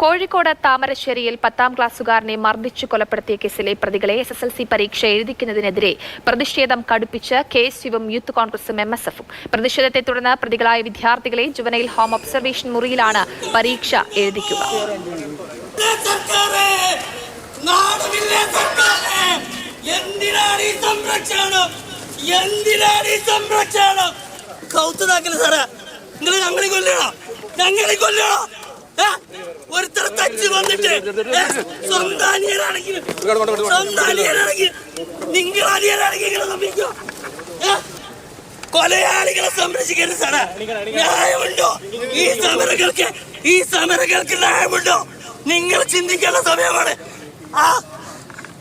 കോഴിക്കോട് താമരശ്ശേരിയിൽ പത്താം ക്ലാസ്സുകാരനെ മർദ്ദിച്ചു കൊലപ്പെടുത്തിയ കേസിലെ പ്രതികളെ എസ് എസ് എൽ സി പരീക്ഷ എഴുതിക്കുന്നതിനെതിരെ പ്രതിഷേധം കടുപ്പിച്ച് കെ എസ് യുവും യൂത്ത് കോൺഗ്രസും എം എസ് എഫും. പ്രതിഷേധത്തെ തുടർന്ന് പ്രതികളായ വിദ്യാർത്ഥികളെ ജുവനൈൽ ഹോം ഒബ്സർവേഷൻ മുറിയിലാണ് പരീക്ഷ എഴുതിക്കുക. ഞങ്ങളെ ഞങ്ങളെ? ഒരുത്തർ തച്ച് വന്നിട്ട്? കൊലയാളികളെ സംരക്ഷിക്കരുത് സാറേ ന്യായമുണ്ടോ? ഈ സമരങ്ങൾക്ക് ഈ സമരങ്ങൾക്ക് ന്യായമുണ്ടോ? നിങ്ങൾ ചിന്തിക്കേണ്ട സമയമാണ്. ആ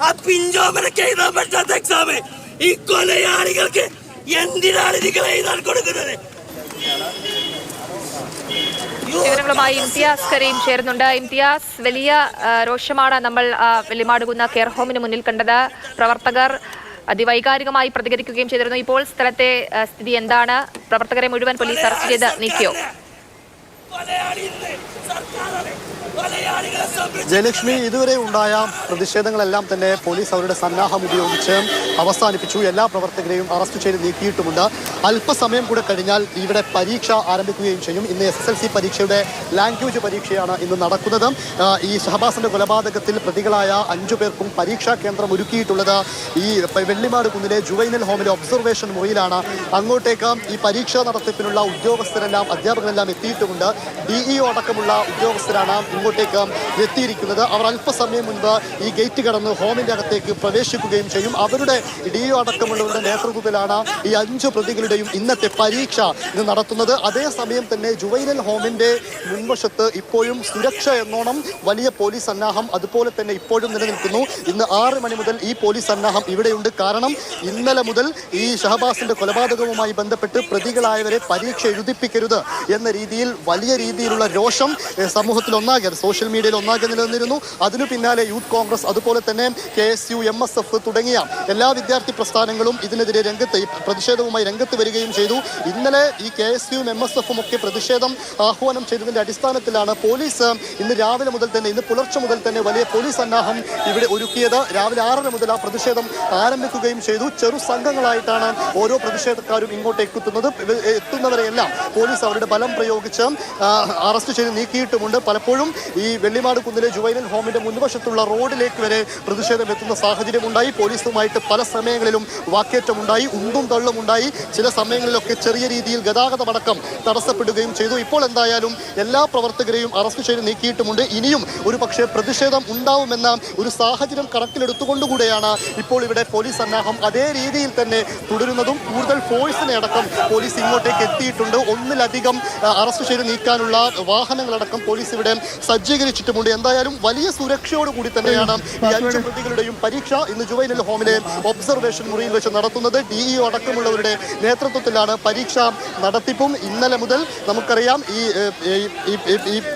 ആ പിഞ്ചോമനക്ക് എഴുതാൻ പറ്റാത്ത എക്സാമ് ഈ കൊലയാളികൾക്ക് എന്തിനാണ് നിങ്ങൾ എഴുതാൻ കൊടുക്കുന്നത്? വിവരങ്ങളുമായി ഇംതിയാസ് കരീം ചേരുന്നുണ്ട്. ഇംതിയാസ് വലിയ രോഷമാണ് നമ്മൾ വെള്ളിമാടുകുന്ന കെയർ ഹോമിന് മുന്നിൽ കണ്ടത്. പ്രവർത്തകർ അതിവൈകാരികമായി പ്രതികരിക്കുകയും ചെയ്തിരുന്നു. ഇപ്പോൾ സ്ഥലത്തെ സ്ഥിതി എന്താണ്? പ്രവർത്തകരെ മുഴുവൻ പോലീസ് അറസ്റ്റ് ചെയ്ത് നീക്കിയോ? ജയലക്ഷ്മി ഇതുവരെ ഉണ്ടായ പ്രതിഷേധങ്ങളെല്ലാം തന്നെ പോലീസ് അവരുടെ സന്നാഹം ഉപയോഗിച്ച് അവസാനിപ്പിച്ചു. എല്ലാ പ്രവർത്തകരെയും അറസ്റ്റ് ചെയ്ത് നീക്കിയിട്ടുമുണ്ട്. അല്പസമയം കൂടെ കഴിഞ്ഞാൽ ഇവിടെ പരീക്ഷ ആരംഭിക്കുകയും ചെയ്യും. ഇന്ന് എസ് എസ് എൽ സി പരീക്ഷയുടെ ലാംഗ്വേജ് പരീക്ഷയാണ് ഇന്ന് നടക്കുന്നത്. ഈ ഷഹബാസിന്റെ കൊലപാതകത്തിൽ പ്രതികളായ അഞ്ചു പേർക്കും പരീക്ഷാ കേന്ദ്രം ഒരുക്കിയിട്ടുള്ളത് ഈ വെള്ളിമാട് കുന്നിലെ ജുവൈനൽ ഹോമിലെ ഒബ്സർവേഷൻ മുറിയിലാണ്. അങ്ങോട്ടേക്ക് ഈ പരീക്ഷ നടത്തിപ്പിനുള്ള ഉദ്യോഗസ്ഥരെല്ലാം അധ്യാപകരെല്ലാം എത്തിയിട്ടുമുണ്ട്. ഡിഇഒ അടക്കമുള്ള ഉദ്യോഗസ്ഥരാണ് ഇങ്ങോട്ടേക്ക് എത്തിയിരിക്കുന്നത്. അവർ അല്പസമയം മുൻപ് ഈ ഗേറ്റ് കടന്ന് ഹോമിന്റെ അകത്തേക്ക് പ്രവേശിക്കുകയും ചെയ്യും. അവരുടെ ഡി ഒ അടക്കമുള്ളവരുടെ നേതൃത്വത്തിലാണ് ഈ അഞ്ച് പ്രതികളുടെയും ഇന്നത്തെ പരീക്ഷ ഇന്ന് നടത്തുന്നത്. അതേസമയം തന്നെ ജുവൈനൽ ഹോമിന്റെ മുൻവശത്ത് ഇപ്പോഴും സുരക്ഷ എന്നോണം വലിയ പോലീസ് സന്നാഹം അതുപോലെ തന്നെ ഇപ്പോഴും നിലനിൽക്കുന്നു. ഇന്ന് ആറ് മണി മുതൽ ഈ പോലീസ് സന്നാഹം ഇവിടെയുണ്ട്. കാരണം ഇന്നലെ മുതൽ ഈ ഷഹബാസിന്റെ കൊലപാതകവുമായി ബന്ധപ്പെട്ട് പ്രതികളായവരെ പരീക്ഷ എഴുതിപ്പിക്കരുത് എന്ന രീതിയിൽ വലിയ രീതിയിലുള്ള രോഷം സമൂഹത്തിൽ ഒന്നാകെ സോഷ്യൽ മീഡിയയിൽ ഒന്നാകെ നിലനിന്നിരുന്നു. അതിനു പിന്നാലെ യൂത്ത് കോൺഗ്രസ് അതുപോലെ തന്നെ K S U M S F തുടങ്ങിയ എല്ലാ വിദ്യാർത്ഥി പ്രസ്ഥാനങ്ങളും ഇതിനെതിരെ രംഗത്ത് പ്രതിഷേധവുമായി രംഗത്ത് വരികയും ചെയ്തു. ഇന്നലെ ഈ കെ എസ് യുവും എം എസ് എഫും ഒക്കെ പ്രതിഷേധം ആഹ്വാനം ചെയ്തതിന്റെ അടിസ്ഥാനത്തിലാണ് പോലീസ് ഇന്ന് രാവിലെ മുതൽ തന്നെ ഇന്ന് പുലർച്ചെ മുതൽ തന്നെ വലിയ പോലീസ് സന്നാഹം ഇവിടെ ഒരുക്കിയത്. രാവിലെ ആറര മുതൽ ആ പ്രതിഷേധം ആരംഭിക്കുകയും ചെയ്തു. ചെറു സംഘങ്ങളായിട്ടാണ് ഓരോ പ്രതിഷേധക്കാരും ഇങ്ങോട്ട് എത്തുന്നത്. എത്തുന്നവരെയെല്ലാം പോലീസ് അവരുടെ ബലം പ്രയോഗിച്ച് അറസ്റ്റ് ചെയ്ത് നീക്കിയിട്ടുമുണ്ട്. പലപ്പോഴും ഈ വെള്ളിമാട് കുന്നിലെ ജുവൈനൽ ഹോമിന്റെ മുൻവശത്തുള്ള റോഡിലേക്ക് വരെ പ്രതിഷേധം എത്തുന്ന സാഹചര്യമുണ്ടായി. പോലീസുമായിട്ട് പല സമയങ്ങളിലും വാക്കേറ്റമുണ്ടായി ഉന്തും തള്ളും ഉണ്ടായി ചില സമയങ്ങളിലൊക്കെ ചെറിയ രീതിയിൽ ഗതാഗതമടക്കം തടസ്സപ്പെടുകയും ചെയ്തു. ഇപ്പോൾ എന്തായാലും എല്ലാ പ്രവർത്തകരെയും അറസ്റ്റ് ചെയ്ത് നീക്കിയിട്ടുമുണ്ട്. ഇനിയും ഒരു പക്ഷേ പ്രതിഷേധം ഉണ്ടാവുമെന്ന ഒരു സാഹചര്യം കണക്കിലെടുത്തുകൊണ്ടുകൂടെയാണ് ഇപ്പോൾ ഇവിടെ പോലീസ് സന്നാഹം അതേ രീതിയിൽ തന്നെ തുടരുന്നതും. കൂടുതൽ ഫോഴ്സിനെ അടക്കം പോലീസ് ഇങ്ങോട്ടേക്ക് എത്തിയിട്ടുണ്ട്. ഒന്നിലധികം അറസ്റ്റ് ചെയ്ത് നീക്കാനുള്ള വാഹനങ്ങളടക്കം പോലീസ് ഇവിടെ സജ്ജീകരിച്ചിട്ടുമുണ്ട്. എന്തായാലും വലിയ സുരക്ഷയോടുകൂടി തന്നെയാണ് ഈ അഞ്ച് പ്രതികളുടെയും പരീക്ഷ ഇന്ന് ജുവൈനൽ ഹോമിലെ ഒബ്സർവേഷൻ മുറിയിൽ വെച്ച് നടത്തുന്നത്. ഡി ഇ അടക്കമുള്ളവരുടെ നേതൃത്വത്തിലാണ് പരീക്ഷ നടത്തിപ്പും. ഇന്നലെ മുതൽ നമുക്കറിയാം ഈ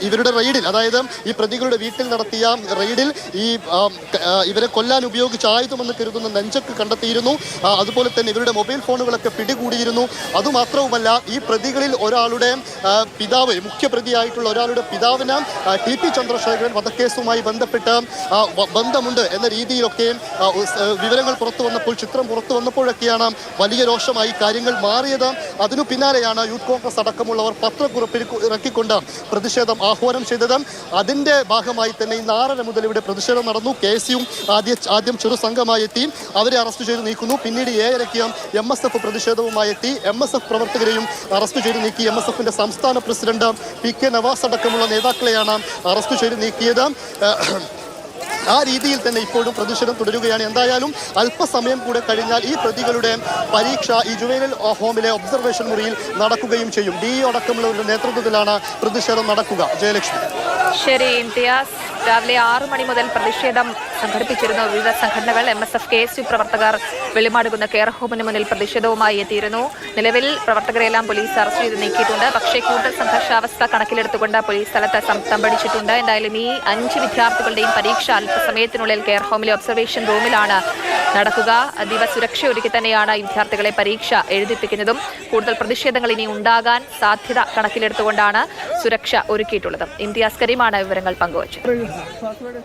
ഇവരുടെ റെയ്ഡിൽ അതായത് ഈ പ്രതികളുടെ വീട്ടിൽ നടത്തിയ റെയ്ഡിൽ ഈ ഇവരെ കൊല്ലാൻ ഉപയോഗിച്ച ആയുധമെന്ന് കരുതുന്ന നെഞ്ചക്ക് കണ്ടെത്തിയിരുന്നു. അതുപോലെ തന്നെ ഇവരുടെ മൊബൈൽ ഫോണുകളൊക്കെ പിടികൂടിയിരുന്നു. അതുമാത്രവുമല്ല ഈ പ്രതികളിൽ ഒരാളുടെ പിതാവ് മുഖ്യപ്രതിയായിട്ടുള്ള ഒരാളുടെ പിതാവിന് ടി പി ചന്ദ്രശേഖരൻ വധക്കേസുമായി ബന്ധപ്പെട്ട് ബന്ധമുണ്ട് എന്ന രീതിയിലൊക്കെ ആ, ഉസ്- ആ, വിവരങ്ങൾ പുറത്തു വന്നപ്പോൾ ചിത്രം പുറത്തു വന്നപ്പോഴൊക്കെയാണ് വലിയ രോഷമായി കാര്യങ്ങൾ മാറിയത്. അതിനു പിന്നാലെയാണ് യൂത്ത് കോൺഗ്രസ് അടക്കമുള്ളവർ പത്രക്കുറിപ്പിൽ ഇറക്കി- ഇറക്കിക്കൊണ്ട് പ്രതിഷേധം ആഹ്വാനം ചെയ്തത്. അതിന്റെ ഭാഗമായി തന്നെ ഇന്ന് ആറര മുതൽ ഇവിടെ പ്രതിഷേധം നടന്നു. കെ എസ് യും ആദ്യ ആദ്യം ചെറു സംഘമായി എത്തി. അവരെ അറസ്റ്റ് ചെയ്ത് നീക്കുന്നു. പിന്നീട് ഏഴരയ്ക്ക് എം എസ് എഫ് പ്രതിഷേധവുമായി എത്തി. എം എസ് എഫ് പ്രവർത്തകരെയും അറസ്റ്റ് ചെയ്ത് നീക്കി. എം എസ് എഫിന്റെ സംസ്ഥാന പ്രസിഡന്റ് പി കെ നവാസ് അടക്കമുള്ള നേതാക്കളെയാണ് അറസ്റ്റ് ചെയ്ത് നീക്കിയത്. ആ രീതിയിൽ തന്നെ ഇപ്പോഴും പ്രതിഷേധം തുടരുകയാണ്. എന്തായാലും അല്പസമയം കൂടെ കഴിഞ്ഞാൽ ഈ പ്രതികളുടെ പരീക്ഷ ഈ ജുവൈനൽ ഹോമിലെ ഒബ്സർവേഷൻ മുറിയിൽ നടക്കുകയും ചെയ്യും. ഡി അടക്കമുള്ളവരുടെ നേതൃത്വത്തിലാണ് പ്രതിഷേധം നടക്കുക. ജയലക്ഷ്മി. ശരി രാവിലെ ആറു മണി മുതൽ പ്രതിഷേധം സംഘടിപ്പിച്ചിരുന്നു. വിവിധ സംഘടനകൾ M S F K S U പ്രവർത്തകർ വെളിമാടുകുന്ന കെയർ ഹോമിന് മുന്നിൽ പ്രതിഷേധവുമായി എത്തിയിരുന്നു. നിലവിൽ പ്രവർത്തകരെല്ലാം പോലീസ് അറസ്റ്റ് ചെയ്ത് നീക്കിയിട്ടുണ്ട്. പക്ഷേ കൂടുതൽ സംഘർഷാവസ്ഥ കണക്കിലെടുത്തുകൊണ്ട് പോലീസ് സ്ഥലത്ത് തമ്പടിച്ചിട്ടുണ്ട് എന്തായാലും ഈ അഞ്ച് വിദ്യാർത്ഥികളുടെയും പരീക്ഷ അല്പസമയത്തിനുള്ളിൽ കെയർ ഹോമിലെ ഒബ്സർവേഷൻ റൂമിലാണ് നടക്കുക. അതീവ സുരക്ഷ ഒരുക്കി തന്നെയാണ് വിദ്യാർത്ഥികളെ പരീക്ഷ എഴുതിപ്പിക്കുന്നതും. കൂടുതൽ പ്രതിഷേധങ്ങൾ ഇനി ഉണ്ടാകാൻ സാധ്യത കണക്കിലെടുത്തുകൊണ്ടാണ് സുരക്ഷ ഒരുക്കിയിട്ടുള്ളത്. ഇന്ത്യ അസ്കരീമാണ് വിവരങ്ങൾ പങ്കുവച്ചത്. password?